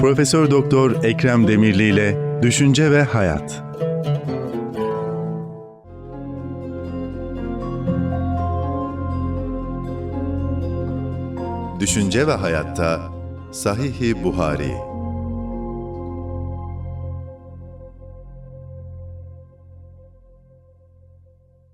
Profesör Doktor Ekrem Demirli ile Düşünce ve Hayat. Düşünce ve Hayatta Sahih-i Buhari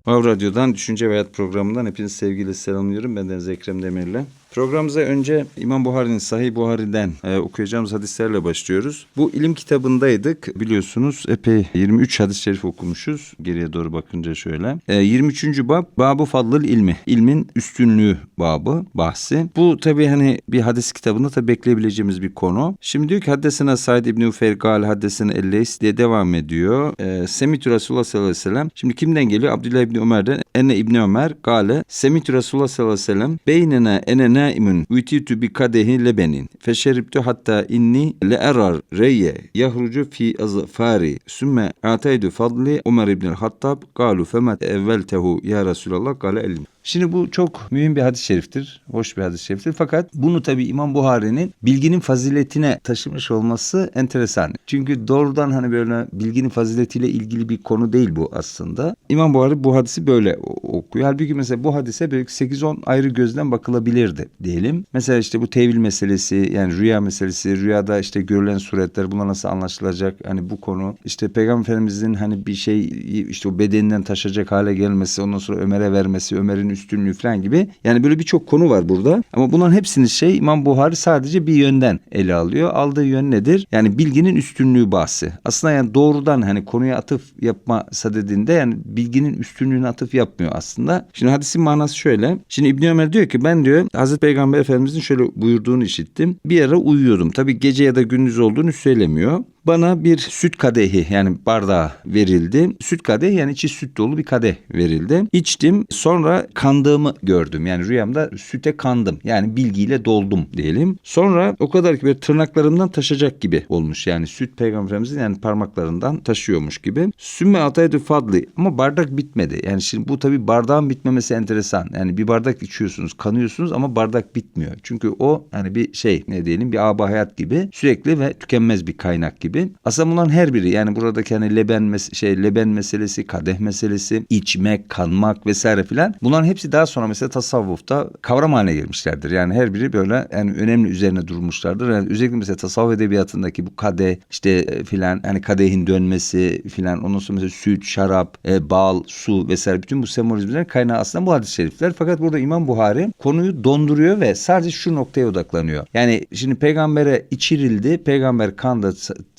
Vav Radyo'dan Düşünce ve Hayat programından hepinizi sevgiyle selamlıyorum. Ben Deniz Ekrem Demir'le. Programımıza önce İmam Buhari'nin Sahih Buhari'den e, okuyacağımız hadislerle başlıyoruz. Bu ilim kitabındaydık biliyorsunuz. Epey 23 hadis-i şerif okumuşuz. Geriye doğru bakınca şöyle. E, 23. bab Babu Fadlıl ilmi. İlmin üstünlüğü babı, bahsi. Bu tabii hani bir hadis kitabında tabii bekleyebileceğimiz bir konu. Şimdi diyor ki haddesine Said İbni Ufeyr gal haddesine Elleys diye devam ediyor. E, Semitü Resulullah sallallahu aleyhi ve sellem. Şimdi kimden geliyor? Abdullah İbni Ömer'den. Enne İbni Ömer gale Semitü Resulullah sallallahu aleyhi ve sellem. Beynene ene naimun utitu bi kadehi lebenin. Feşeribtu hatta inni le erar reye yahrucu fi azfari. Sümme ataydu fadli Ömer İbni Hattab. Galu femet evveltehu ya Resulallah gale elim. Şimdi bu çok mühim bir hadis-i şeriftir. Hoş bir hadis-i şeriftir. Fakat bunu tabii İmam Buhari'nin bilginin faziletine taşımış olması enteresan. Çünkü doğrudan hani böyle bilginin faziletiyle ilgili bir konu değil bu aslında. İmam Buhari bu hadisi böyle okuyor. Halbuki mesela bu hadise böyle 8-10 ayrı gözden bakılabilirdi diyelim. Mesela işte bu tevil meselesi yani rüya meselesi, rüyada işte görülen suretler bunlar nasıl anlaşılacak? Hani bu konu işte Peygamber hani bir şey işte o bedeninden taşacak hale gelmesi, ondan sonra Ömer'e vermesi, Ömer'in üstünlüğü falan gibi. Yani böyle birçok konu var burada. Ama bunların hepsini şey İmam Buhari sadece bir yönden ele alıyor. Aldığı yön nedir? Yani bilginin üstünlüğü bahsi. Aslında yani doğrudan hani konuya atıf yapma sadedinde yani bilginin üstünlüğüne atıf yapmıyor aslında. Şimdi hadisin manası şöyle. Şimdi İbn Ömer diyor ki ben diyor Hazreti Peygamber Efendimizin şöyle buyurduğunu işittim. Bir ara uyuyordum. Tabii gece ya da gündüz olduğunu söylemiyor. Bana bir süt kadehi yani bardağı verildi. Süt kadehi yani içi süt dolu bir kadeh verildi. İçtim sonra kandığımı gördüm. Yani rüyamda süte kandım. Yani bilgiyle doldum diyelim. Sonra o kadar ki böyle tırnaklarımdan taşacak gibi olmuş. Yani süt peygamberimizin yani parmaklarından taşıyormuş gibi. Sümme ataydu fadli ama bardak bitmedi. Yani şimdi bu tabii bardağın bitmemesi enteresan. Yani bir bardak içiyorsunuz, kanıyorsunuz ama bardak bitmiyor. Çünkü o hani bir şey ne diyelim bir aba hayat gibi sürekli ve tükenmez bir kaynak gibi. Aslında bunların her biri yani buradaki hani leben mes- şey leben meselesi, kadeh meselesi, içmek, kanmak vesaire filan. Bunların hepsi daha sonra mesela tasavvufta kavram haline gelmişlerdir. Yani her biri böyle yani önemli üzerine durmuşlardır. Yani özellikle mesela tasavvuf edebiyatındaki bu kadeh işte e, filan hani kadehin dönmesi filan ondan sonra mesela süt, şarap, e, bal, su vesaire bütün bu sembolizmlerin kaynağı aslında bu hadis-i şerifler. Fakat burada İmam Buhari konuyu donduruyor ve sadece şu noktaya odaklanıyor. Yani şimdi peygambere içirildi, peygamber kan da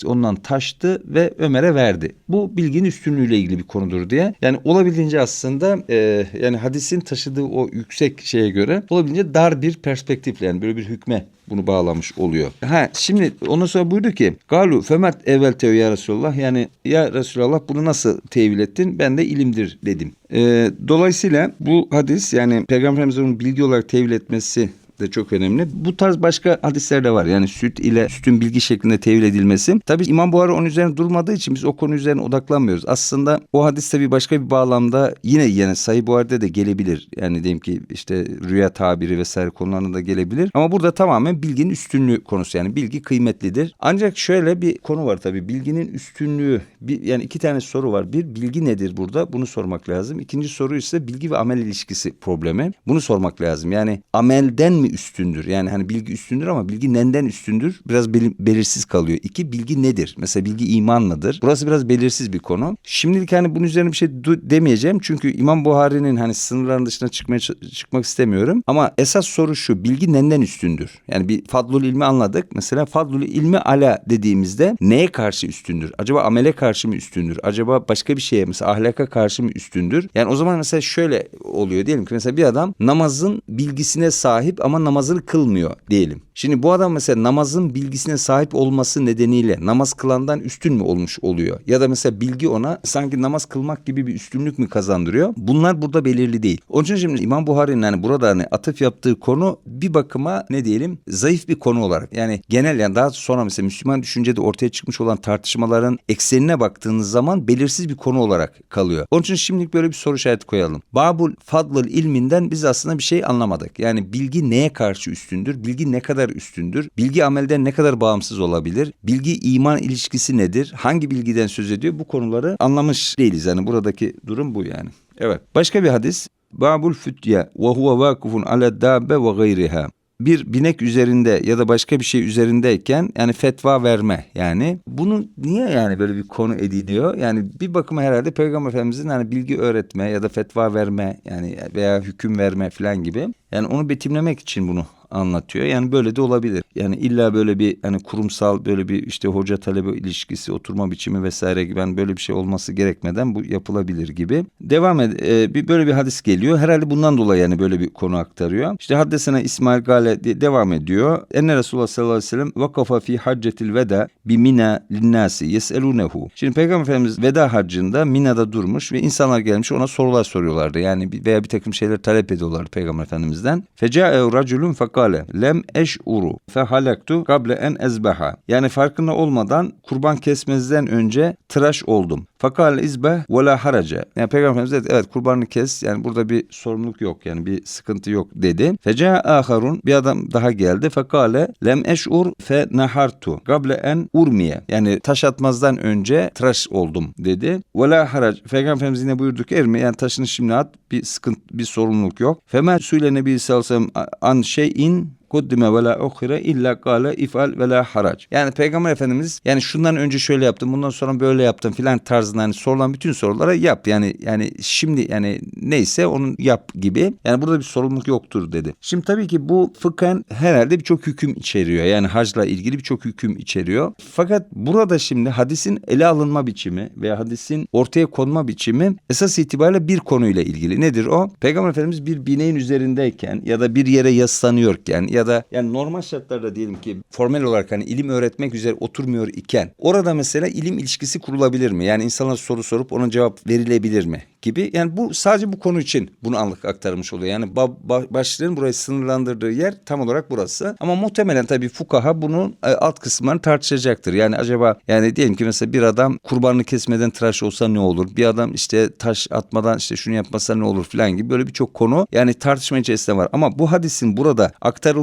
ondan taştı ve Ömer'e verdi. Bu bilginin üstünlüğüyle ilgili bir konudur diye. Yani olabildiğince aslında e, yani hadisin taşıdığı o yüksek şeye göre olabildiğince dar bir perspektifle yani böyle bir hükme bunu bağlamış oluyor. Ha şimdi ondan sonra buyurdu ki Galu femet evvel tev ya Resulallah yani ya Resulallah bunu nasıl tevil ettin? Ben de ilimdir dedim. Ee, dolayısıyla bu hadis yani Peygamber Efendimiz'in bilgi olarak tevil etmesi de çok önemli. Bu tarz başka hadisler de var. Yani süt ile sütün bilgi şeklinde tevil edilmesi. Tabii İmam Buhari onun üzerine durmadığı için biz o konu üzerine odaklanmıyoruz. Aslında o hadis tabii başka bir bağlamda yine yani Sahih Buhari'de de gelebilir. Yani diyelim ki işte rüya tabiri vesaire konularında da gelebilir. Ama burada tamamen bilginin üstünlüğü konusu. Yani bilgi kıymetlidir. Ancak şöyle bir konu var tabii. Bilginin üstünlüğü bir, yani iki tane soru var. Bir bilgi nedir burada? Bunu sormak lazım. İkinci soru ise bilgi ve amel ilişkisi problemi. Bunu sormak lazım. Yani amelden mi üstündür? Yani hani bilgi üstündür ama bilgi nenden üstündür? Biraz beli- belirsiz kalıyor. İki bilgi nedir? Mesela bilgi iman mıdır? Burası biraz belirsiz bir konu. Şimdilik hani bunun üzerine bir şey demeyeceğim. Çünkü İmam Buhari'nin hani sınırların dışına çıkmaya çıkmak istemiyorum. Ama esas soru şu. Bilgi nenden üstündür? Yani bir fadlul ilmi anladık. Mesela fadlul ilmi ala dediğimizde neye karşı üstündür? Acaba amele karşı mı üstündür? Acaba başka bir şeye mesela ahlaka karşı mı üstündür? Yani o zaman mesela şöyle oluyor diyelim ki mesela bir adam namazın bilgisine sahip ama namazını kılmıyor diyelim. Şimdi bu adam mesela namazın bilgisine sahip olması nedeniyle namaz kılandan üstün mü olmuş oluyor? Ya da mesela bilgi ona sanki namaz kılmak gibi bir üstünlük mü kazandırıyor? Bunlar burada belirli değil. Onun için şimdi İmam Buhari'nin hani burada hani atıf yaptığı konu bir bakıma ne diyelim zayıf bir konu olarak. Yani genel yani daha sonra mesela Müslüman düşüncede ortaya çıkmış olan tartışmaların eksenine baktığınız zaman belirsiz bir konu olarak kalıyor. Onun için şimdilik böyle bir soru işareti koyalım. Babul Fadlıl ilminden biz aslında bir şey anlamadık. Yani bilgi neye neye karşı üstündür? Bilgi ne kadar üstündür? Bilgi amelden ne kadar bağımsız olabilir? Bilgi iman ilişkisi nedir? Hangi bilgiden söz ediyor? Bu konuları anlamış değiliz. Yani buradaki durum bu yani. Evet. Başka bir hadis. Babul fütye ve huve vakufun ala dabbe ve gayriha bir binek üzerinde ya da başka bir şey üzerindeyken yani fetva verme yani bunu niye yani böyle bir konu ediniyor? Yani bir bakıma herhalde Peygamber Efendimizin hani bilgi öğretme ya da fetva verme yani veya hüküm verme falan gibi yani onu betimlemek için bunu anlatıyor. Yani böyle de olabilir. Yani illa böyle bir hani kurumsal böyle bir işte hoca talebe ilişkisi, oturma biçimi vesaire gibi yani böyle bir şey olması gerekmeden bu yapılabilir gibi. Devam ed e, bir böyle bir hadis geliyor. Herhalde bundan dolayı yani böyle bir konu aktarıyor. İşte haddesine İsmail Gale diye devam ediyor. Enne Resulullah sallallahu aleyhi ve sellem vakafa fi haccetil veda bi mina linnasi yes'elunehu. Şimdi Peygamber Efendimiz veda haccında Mina'da durmuş ve insanlar gelmiş ona sorular soruyorlardı. Yani veya bir takım şeyler talep ediyorlardı Peygamber Efendimiz'den. Feca'e raculun fekale lem eş'uru fehalektu kable en ezbeha. Yani farkında olmadan kurban kesmezden önce tıraş oldum. Fakal izbeh ve la haraca. Yani Peygamber Efendimiz dedi evet kurbanı kes yani burada bir sorumluluk yok yani bir sıkıntı yok dedi. Feca aharun bir adam daha geldi. Fakale lem eş'ur fe nahartu kable en urmiye. Yani taş atmazdan önce tıraş oldum dedi. Ve la harac. Peygamber Efendimiz yine buyurdu ki ermi yani taşını şimdi at bir sıkıntı bir sorumluluk yok. Femen suyla Nebi sallallahu aleyhi ve sellem an şeyin ihn kuddime ve la uhire illa kale ifal ve la harac. Yani Peygamber Efendimiz yani şundan önce şöyle yaptım bundan sonra böyle yaptım filan tarzında hani sorulan bütün sorulara yap. Yani yani şimdi yani neyse onun yap gibi. Yani burada bir sorumluluk yoktur dedi. Şimdi tabii ki bu fıkhen herhalde birçok hüküm içeriyor. Yani hacla ilgili birçok hüküm içeriyor. Fakat burada şimdi hadisin ele alınma biçimi veya hadisin ortaya konma biçimi esas itibariyle bir konuyla ilgili. Nedir o? Peygamber Efendimiz bir bineğin üzerindeyken ya da bir yere yaslanıyorken ya da yani normal şartlarda diyelim ki formel olarak hani ilim öğretmek üzere oturmuyor iken orada mesela ilim ilişkisi kurulabilir mi? Yani insanlar soru sorup ona cevap verilebilir mi? gibi. Yani bu sadece bu konu için bunu anlık aktarmış oluyor. Yani ba- ba- başlığın burayı sınırlandırdığı yer tam olarak burası. Ama muhtemelen tabii fukaha bunun e, alt kısımlarını tartışacaktır. Yani acaba yani diyelim ki mesela bir adam kurbanını kesmeden tıraş olsa ne olur? Bir adam işte taş atmadan işte şunu yapmasa ne olur falan gibi böyle birçok konu yani tartışma içerisinde var. Ama bu hadisin burada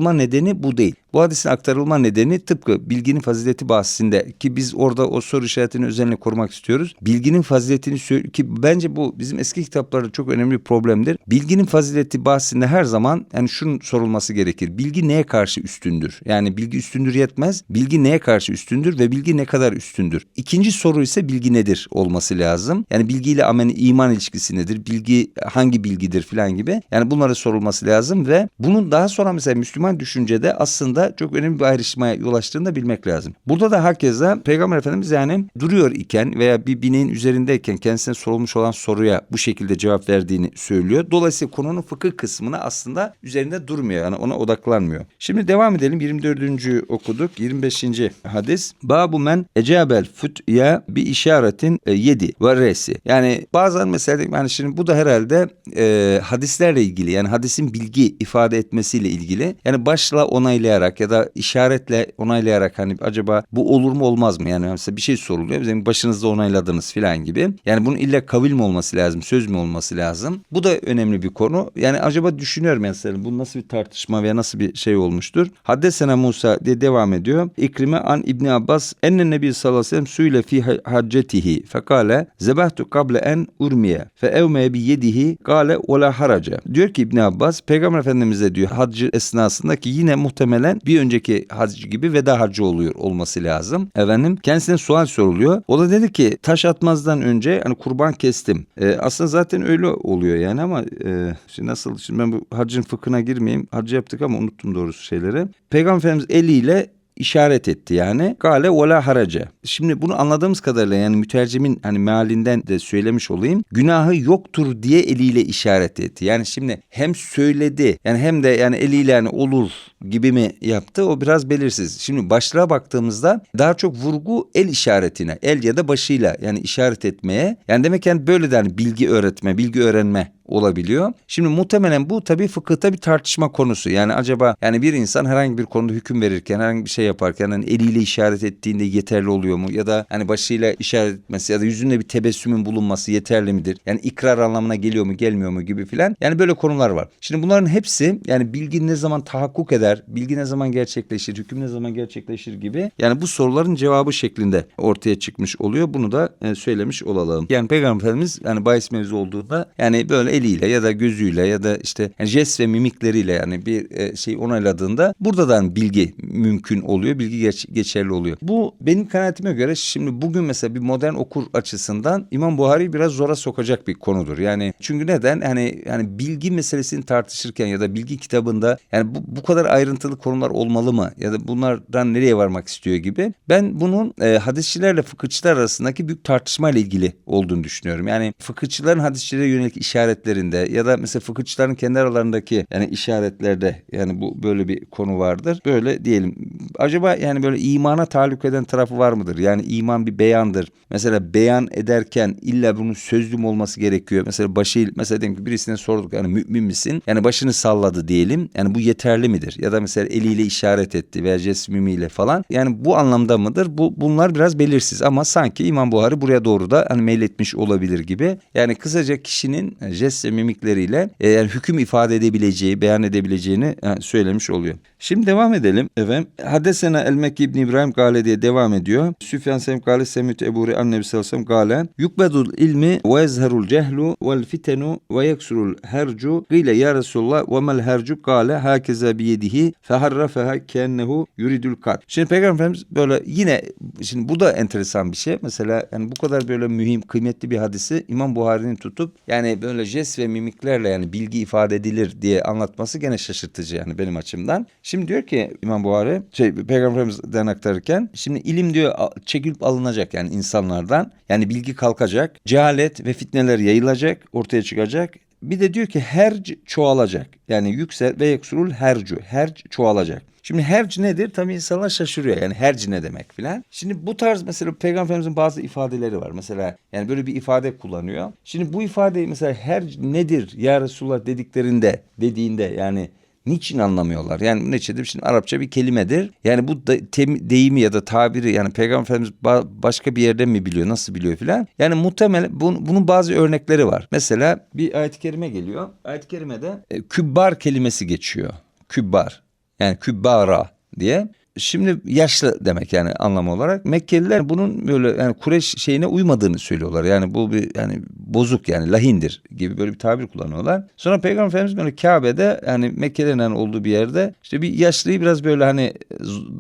aktarılma nedeni bu değil. Bu hadisin aktarılma nedeni tıpkı bilginin fazileti bahsinde ki biz orada o soru işaretini özenle korumak istiyoruz. Bilginin faziletini ki bence bu bizim eski kitaplarda çok önemli bir problemdir. Bilginin fazileti bahsinde her zaman yani şunun sorulması gerekir. Bilgi neye karşı üstündür? Yani bilgi üstündür yetmez. Bilgi neye karşı üstündür ve bilgi ne kadar üstündür? İkinci soru ise bilgi nedir olması lazım. Yani bilgiyle amelin iman ilişkisi nedir? Bilgi hangi bilgidir falan gibi. Yani bunlara sorulması lazım ve bunun daha sonra mesela Müslüman düşüncede aslında çok önemli bir ayrışmaya yol açtığını da bilmek lazım. Burada da herkese Peygamber Efendimiz yani duruyor iken veya bir bineğin üzerindeyken kendisine sorulmuş olan soruya bu şekilde cevap verdiğini söylüyor. Dolayısıyla konunun fıkıh kısmını aslında üzerinde durmuyor. Yani ona odaklanmıyor. Şimdi devam edelim. 24. okuduk. 25. hadis. Babu men ecabel fütya bir işaretin e, yedi ve resi. Yani bazen mesela yani şimdi bu da herhalde e, hadislerle ilgili yani hadisin bilgi ifade etmesiyle ilgili. Yani başla onaylayarak ya da işaretle onaylayarak hani acaba bu olur mu olmaz mı? Yani mesela bir şey soruluyor. Bizim başınızda onayladınız filan gibi. Yani bunun illa kavil mi olması lazım, söz mü olması lazım? Bu da önemli bir konu. Yani acaba düşünüyorum mesela bu nasıl bir tartışma veya nasıl bir şey olmuştur? Haddesena Musa diye devam ediyor. İkrime an İbni Abbas enne nebi sallallahu aleyhi ve sellem suyle fi haccetihi fekale zebahtu kable en urmiye fe evme bi yedihi kale ve la haraca. Diyor ki İbni Abbas Peygamber Efendimiz'e diyor haccı esnasında ki yine muhtemelen bir önceki hac gibi veda hacı oluyor olması lazım. Efendim kendisine sual soruluyor. O da dedi ki taş atmazdan önce hani kurban kestim. E, aslında zaten öyle oluyor yani ama e, şimdi nasıl şimdi ben bu haccın fıkhına girmeyeyim. Hacı yaptık ama unuttum doğrusu şeyleri. Peygamber Efendimiz eliyle işaret etti yani. Gale ve la haraca. Şimdi bunu anladığımız kadarıyla yani mütercimin hani mealinden de söylemiş olayım. Günahı yoktur diye eliyle işaret etti. Yani şimdi hem söyledi yani hem de yani eliyle yani olur gibi mi yaptı o biraz belirsiz. Şimdi başlığa baktığımızda daha çok vurgu el işaretine, el ya da başıyla yani işaret etmeye. Yani demek yani böyle de hani bilgi öğretme, bilgi öğrenme olabiliyor. Şimdi muhtemelen bu tabii fıkıhta bir tartışma konusu. Yani acaba yani bir insan herhangi bir konuda hüküm verirken herhangi bir şey yaparken hani eliyle işaret ettiğinde yeterli oluyor mu? Ya da hani başıyla işaret etmesi ya da yüzünde bir tebessümün bulunması yeterli midir? Yani ikrar anlamına geliyor mu gelmiyor mu gibi filan. Yani böyle konular var. Şimdi bunların hepsi yani bilgi ne zaman tahakkuk eder, bilgi ne zaman gerçekleşir, hüküm ne zaman gerçekleşir gibi yani bu soruların cevabı şeklinde ortaya çıkmış oluyor. Bunu da e, söylemiş olalım. Yani Peygamber Efendimiz yani bahis mevzu olduğunda yani böyle eliyle ya da gözüyle ya da işte yani jest ve mimikleriyle yani bir e, şey onayladığında buradan bilgi mümkün oluyor. Bilgi geç- geçerli oluyor. Bu benim kanaatime göre şimdi bugün mesela bir modern okur açısından İmam Buhari biraz zora sokacak bir konudur. Yani çünkü neden? Yani yani bilgi meselesini tartışırken ya da bilgi kitabında yani bu, bu kadar ayrıntılı konular olmalı mı? Ya da bunlardan nereye varmak istiyor gibi. Ben bunun e, hadisçilerle fıkıhçılar arasındaki büyük tartışmayla ilgili olduğunu düşünüyorum. Yani fıkıhçıların hadisçilere yönelik işaretlerinde ya da mesela fıkıhçıların kendi aralarındaki yani işaretlerde yani bu böyle bir konu vardır. Böyle diyelim. Acaba yani böyle imana tahallük eden tarafı var mıdır? Yani iman bir beyandır. Mesela beyan ederken illa bunun sözlü mü olması gerekiyor. Mesela başı mesela diyelim ki birisine sorduk yani mümin misin? Yani başını salladı diyelim. Yani bu yeterli midir? Ya mesela eliyle işaret etti veya jest mimiyle falan. Yani bu anlamda mıdır? Bu bunlar biraz belirsiz ama sanki İmam Buhari buraya doğru da hani meyletmiş olabilir gibi. Yani kısaca kişinin e, jest ve mimikleriyle e, yani hüküm ifade edebileceği, beyan edebileceğini e, söylemiş oluyor. Şimdi devam edelim. Efendim Hadesena el Mekki İbni İbrahim Gale diye devam ediyor. Süfyan Sem Gale Semüt Ebu Re'an Nebi sallallahu aleyhi ve sellem Gale Yukbedul ilmi ve yezherul cehlu vel fitenu ve yeksurul hercu Gile ya Resulullah ve mel hercu Gale hakeza biyedihi feharrafeha kennehu yuridul kat. Şimdi Peygamber Efendimiz böyle yine şimdi bu da enteresan bir şey. Mesela yani bu kadar böyle mühim kıymetli bir hadisi İmam Buhari'nin tutup yani böyle jest ve mimiklerle yani bilgi ifade edilir diye anlatması gene şaşırtıcı yani benim açımdan. Şimdi diyor ki İmam Buhari şey Peygamber Efendimiz'den aktarırken şimdi ilim diyor çekilip alınacak yani insanlardan. Yani bilgi kalkacak. Cehalet ve fitneler yayılacak, ortaya çıkacak. Bir de diyor ki herc çoğalacak. Yani yüksel ve yeksurul hercu. Herc çoğalacak. Şimdi herc nedir? Tabii insanlar şaşırıyor. Yani herc ne demek filan. Şimdi bu tarz mesela Peygamber bazı ifadeleri var. Mesela yani böyle bir ifade kullanıyor. Şimdi bu ifadeyi mesela herc nedir ya Resulullah dediklerinde dediğinde yani Niçin anlamıyorlar? Yani neçedir? Şimdi Arapça bir kelimedir. Yani bu da, tem- deyimi ya da tabiri yani Peygamber Efendimiz ba- başka bir yerden mi biliyor? Nasıl biliyor filan? Yani muhtemelen bun- bunun bazı örnekleri var. Mesela bir ayet-i kerime geliyor. Ayet-i kerimede e, kübbar kelimesi geçiyor. Kübbar. Yani kübbara diye. Şimdi yaşlı demek yani anlam olarak. Mekkeliler bunun böyle yani Kureş şeyine uymadığını söylüyorlar. Yani bu bir yani bozuk yani lahindir gibi böyle bir tabir kullanıyorlar. Sonra Peygamber Efendimiz böyle Kabe'de yani Mekkelilerin olduğu bir yerde işte bir yaşlıyı biraz böyle hani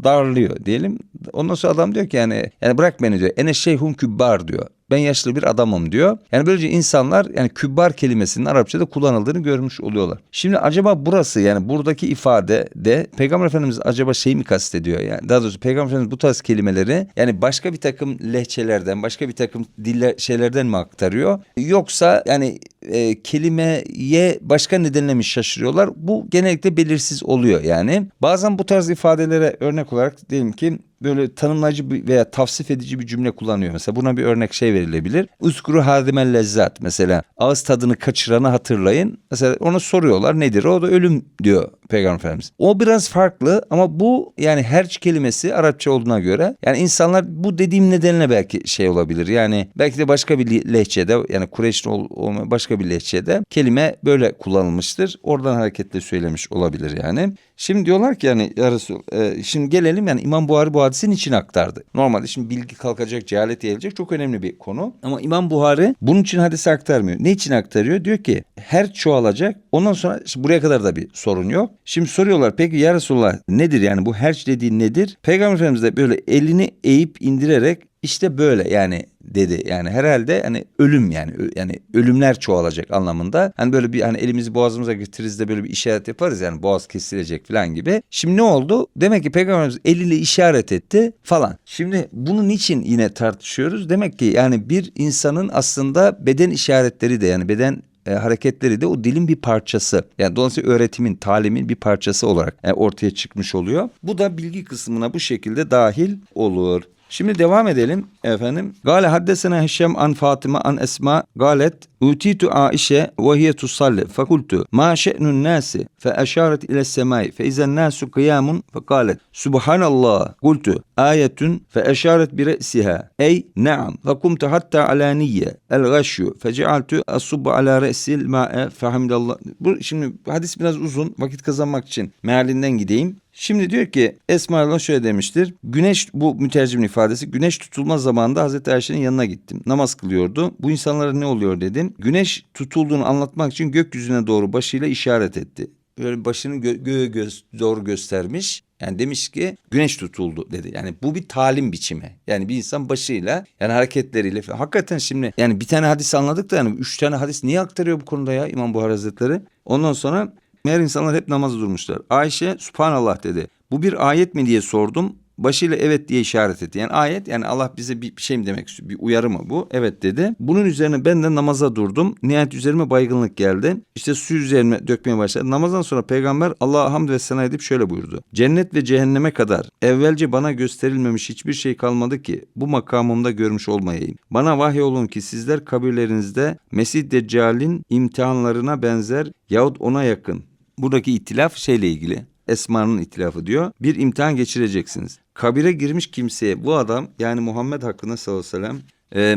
darlıyor diyelim. Ondan sonra adam diyor ki yani yani bırak beni diyor. Ene şeyhun kübbar diyor. Ben yaşlı bir adamım diyor. Yani böylece insanlar yani kübbar kelimesinin Arapçada kullanıldığını görmüş oluyorlar. Şimdi acaba burası yani buradaki ifade de Peygamber Efendimiz acaba şey mi kastediyor? Yani daha doğrusu Peygamber Efendimiz bu tarz kelimeleri yani başka bir takım lehçelerden, başka bir takım diller şeylerden mi aktarıyor? Yoksa yani e, kelimeye başka nedenle mi şaşırıyorlar? Bu genellikle belirsiz oluyor yani. Bazen bu tarz ifadelere örnek olarak diyelim ki böyle tanımlayıcı veya tavsif edici bir cümle kullanıyor. Mesela buna bir örnek şey verilebilir. Uskuru hadimel lezzat mesela ağız tadını kaçıranı hatırlayın. Mesela onu soruyorlar nedir? O da ölüm diyor Peygamber Efendimiz. O biraz farklı ama bu yani herç kelimesi Arapça olduğuna göre yani insanlar bu dediğim nedenle belki şey olabilir. Yani belki de başka bir lehçede yani Kureyş'te ol, olma- başka bir lehçede kelime böyle kullanılmıştır. Oradan hareketle söylemiş olabilir yani. Şimdi diyorlar ki yani ya Resul, e, şimdi gelelim yani İmam Buhari bu hadisinin için aktardı. Normalde şimdi bilgi kalkacak, cehalet gelecek çok önemli bir konu. Ama İmam Buhari bunun için hadisi aktarmıyor. Ne için aktarıyor? Diyor ki her çoğalacak. Ondan sonra şimdi buraya kadar da bir sorun yok. Şimdi soruyorlar peki ya Resulullah nedir yani bu herç dediğin nedir? Peygamber Efendimiz de böyle elini eğip indirerek işte böyle yani dedi. Yani herhalde hani ölüm yani yani ölümler çoğalacak anlamında. Hani böyle bir hani elimizi boğazımıza getiririz de böyle bir işaret yaparız yani boğaz kesilecek falan gibi. Şimdi ne oldu? Demek ki Peygamberimiz eliyle işaret etti falan. Şimdi bunun için yine tartışıyoruz. Demek ki yani bir insanın aslında beden işaretleri de yani beden e, hareketleri de o dilin bir parçası. Yani dolayısıyla öğretimin, talimin bir parçası olarak e, ortaya çıkmış oluyor. Bu da bilgi kısmına bu şekilde dahil olur. Şimdi devam edelim efendim. Gale haddesena Hişam an Fatıma an Esma galet utitu Aişe ve hiye tusalli fekultu ma şe'nun nasi fe eşaret ile semai fe izen nasu kıyamun fe galet subhanallah kultu ayetun fe eşaret bi re'siha ey na'am fe kumtu hatta alaniye el gashyu fe cealtu asubbu ala re'sil ma'e fe hamdallah. Bu şimdi hadis biraz uzun vakit kazanmak için mealinden gideyim. Şimdi diyor ki Esma Allah şöyle demiştir. Güneş bu mütercimin ifadesi. Güneş tutulma zamanında Hazreti Ayşe'nin yanına gittim. Namaz kılıyordu. Bu insanlara ne oluyor dedim. Güneş tutulduğunu anlatmak için gökyüzüne doğru başıyla işaret etti. Böyle başını gö- göğe göz- doğru göstermiş. Yani demiş ki güneş tutuldu dedi. Yani bu bir talim biçimi. Yani bir insan başıyla yani hareketleriyle falan. Hakikaten şimdi yani bir tane hadis anladık da yani üç tane hadis niye aktarıyor bu konuda ya İmam Buhari Hazretleri? Ondan sonra Meğer insanlar hep namaz durmuşlar. Ayşe subhanallah dedi. Bu bir ayet mi diye sordum. Başıyla evet diye işaret etti. Yani ayet yani Allah bize bir şey mi demek istiyor? Bir uyarı mı bu? Evet dedi. Bunun üzerine ben de namaza durdum. Nihayet üzerime baygınlık geldi. İşte su üzerime dökmeye başladı. Namazdan sonra peygamber Allah'a hamd ve sena edip şöyle buyurdu. Cennet ve cehenneme kadar evvelce bana gösterilmemiş hiçbir şey kalmadı ki bu makamımda görmüş olmayayım. Bana vahiy olun ki sizler kabirlerinizde Mesih Deccal'in imtihanlarına benzer yahut ona yakın Buradaki itilaf şeyle ilgili. Esma'nın itilafı diyor. Bir imtihan geçireceksiniz. Kabire girmiş kimseye bu adam yani Muhammed hakkında sallallahu aleyhi ve sellem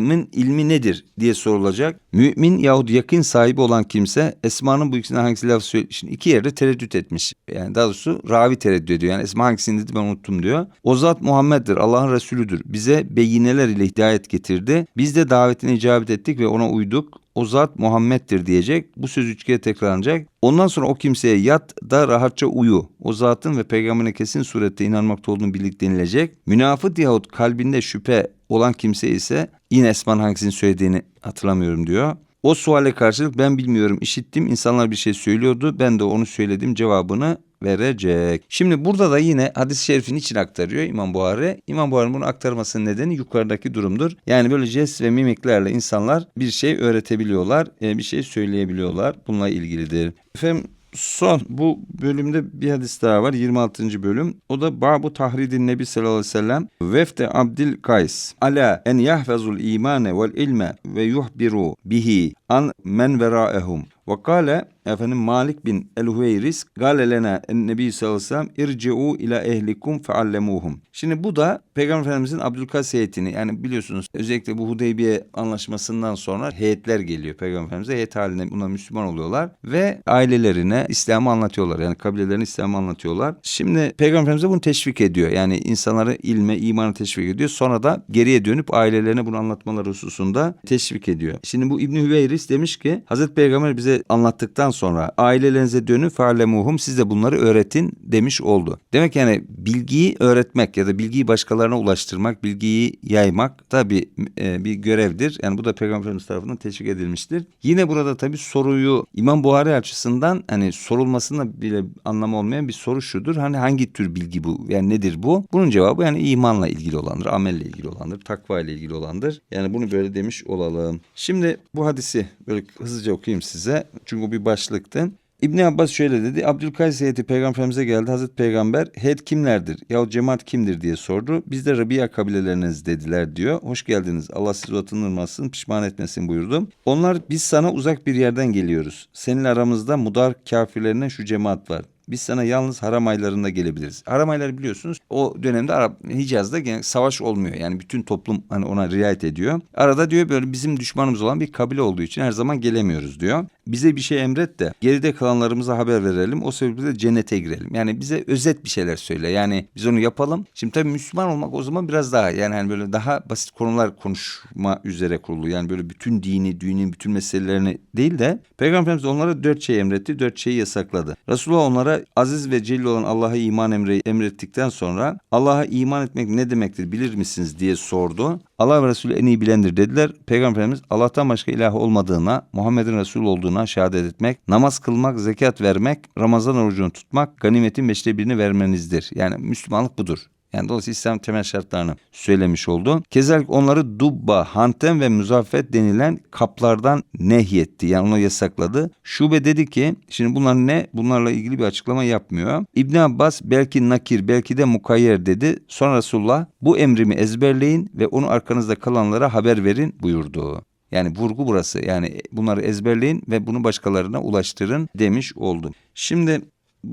min ilmi nedir diye sorulacak. Mümin yahut yakın sahibi olan kimse Esma'nın bu ikisinden hangisi laf söyle. Şimdi iki yerde tereddüt etmiş. Yani daha doğrusu ravi tereddüt ediyor. Yani Esma hangisini dedi ben unuttum diyor. O zat Muhammed'dir. Allah'ın Resulüdür. Bize beyineler ile hidayet getirdi. Biz de davetine icabet ettik ve ona uyduk o zat Muhammed'dir diyecek. Bu söz üç kere tekrarlanacak. Ondan sonra o kimseye yat da rahatça uyu. O zatın ve peygamberine kesin surette inanmakta olduğunu birlik denilecek. Münafık yahut kalbinde şüphe olan kimse ise yine Esma'nın hangisini söylediğini hatırlamıyorum diyor. O suale karşılık ben bilmiyorum işittim insanlar bir şey söylüyordu ben de onu söyledim cevabını verecek. Şimdi burada da yine hadis-i şerifin için aktarıyor İmam Buhari. İmam Buhari'nin bunu aktarmasının nedeni yukarıdaki durumdur. Yani böyle jest ve mimiklerle insanlar bir şey öğretebiliyorlar, e, bir şey söyleyebiliyorlar. Bununla ilgilidir. Efendim son bu bölümde bir hadis daha var 26. bölüm. O da Babu Tahridin Nebi sallallahu aleyhi ve sellem Vefte Abdil Kays ala en yahfazul imane vel ilme ve yuhbiru bihi an men veraehum. Ve kâle efendim Malik bin el-Hüveyris gâle lena en-nebi sallallahu aleyhi irci'u ila ehlikum feallemuhum. Şimdi bu da Peygamber Efendimizin Abdülkays heyetini yani biliyorsunuz özellikle bu Hudeybiye anlaşmasından sonra heyetler geliyor Peygamber Efendimiz'e heyet haline buna Müslüman oluyorlar ve ailelerine İslam'ı anlatıyorlar. Yani kabilelerine İslam'ı anlatıyorlar. Şimdi Peygamber Efendimiz de bunu teşvik ediyor. Yani insanları ilme, imana teşvik ediyor. Sonra da geriye dönüp ailelerine bunu anlatmaları hususunda teşvik ediyor. Şimdi bu İbni Hüveyris demiş ki Hazreti Peygamber bize anlattıktan sonra ailelerinize dönün fa'lemuhum siz de bunları öğretin demiş oldu. Demek yani bilgiyi öğretmek ya da bilgiyi başkalarına ulaştırmak, bilgiyi yaymak tabi e, bir görevdir. Yani bu da Peygamber tarafından teşvik edilmiştir. Yine burada tabi soruyu İmam Buhari açısından hani sorulmasında bile anlamı olmayan bir soru şudur. Hani hangi tür bilgi bu? Yani nedir bu? Bunun cevabı yani imanla ilgili olandır, amelle ilgili olandır, takva ile ilgili olandır. Yani bunu böyle demiş olalım. Şimdi bu hadisi böyle hızlıca okuyayım size. Çünkü bir başlıktı. İbni Abbas şöyle dedi. Abdülkays heyeti Peygamber Efendimiz'e geldi. Hazreti Peygamber heyet kimlerdir? Yahut cemaat kimdir diye sordu. Biz de Rabia kabileleriniz dediler diyor. Hoş geldiniz. Allah sizi utandırmasın, pişman etmesin buyurdu. Onlar biz sana uzak bir yerden geliyoruz. Seninle aramızda mudar kafirlerine şu cemaat var. Biz sana yalnız haram aylarında gelebiliriz. Haram ayları biliyorsunuz o dönemde Arap Hicaz'da genel savaş olmuyor. Yani bütün toplum hani ona riayet ediyor. Arada diyor böyle bizim düşmanımız olan bir kabile olduğu için her zaman gelemiyoruz diyor. Bize bir şey emret de geride kalanlarımıza haber verelim. O sebeple cennete girelim. Yani bize özet bir şeyler söyle. Yani biz onu yapalım. Şimdi tabii Müslüman olmak o zaman biraz daha yani hani böyle daha basit konular konuşma üzere kurulu. Yani böyle bütün dini, dinin bütün meselelerini değil de Peygamber Efendimiz onlara dört şey emretti, dört şeyi yasakladı. Resulullah onlara aziz ve celil olan Allah'a iman emri emrettikten sonra Allah'a iman etmek ne demektir bilir misiniz diye sordu. Allah ve Resulü en iyi bilendir dediler. Peygamber Efendimiz Allah'tan başka ilah olmadığına, Muhammed'in Resul olduğuna şehadet etmek, namaz kılmak, zekat vermek, Ramazan orucunu tutmak, ganimetin beşte birini vermenizdir. Yani Müslümanlık budur. Yani dolayısıyla İslam temel şartlarını söylemiş oldu. Kezalik onları dubba, hanten ve muzaffet denilen kaplardan nehyetti. Yani onu yasakladı. Şube dedi ki şimdi bunlar ne? Bunlarla ilgili bir açıklama yapmıyor. İbn Abbas belki nakir belki de mukayyer dedi. Sonra Resulullah bu emrimi ezberleyin ve onu arkanızda kalanlara haber verin buyurdu. Yani vurgu burası. Yani bunları ezberleyin ve bunu başkalarına ulaştırın demiş oldu. Şimdi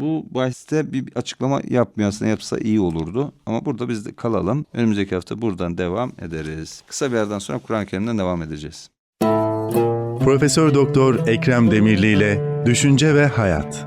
bu bahiste bir açıklama yapmıyor aslında yapsa iyi olurdu. Ama burada biz de kalalım. Önümüzdeki hafta buradan devam ederiz. Kısa bir yerden sonra Kur'an-ı Kerim'den devam edeceğiz. Profesör Doktor Ekrem Demirli ile Düşünce ve Hayat.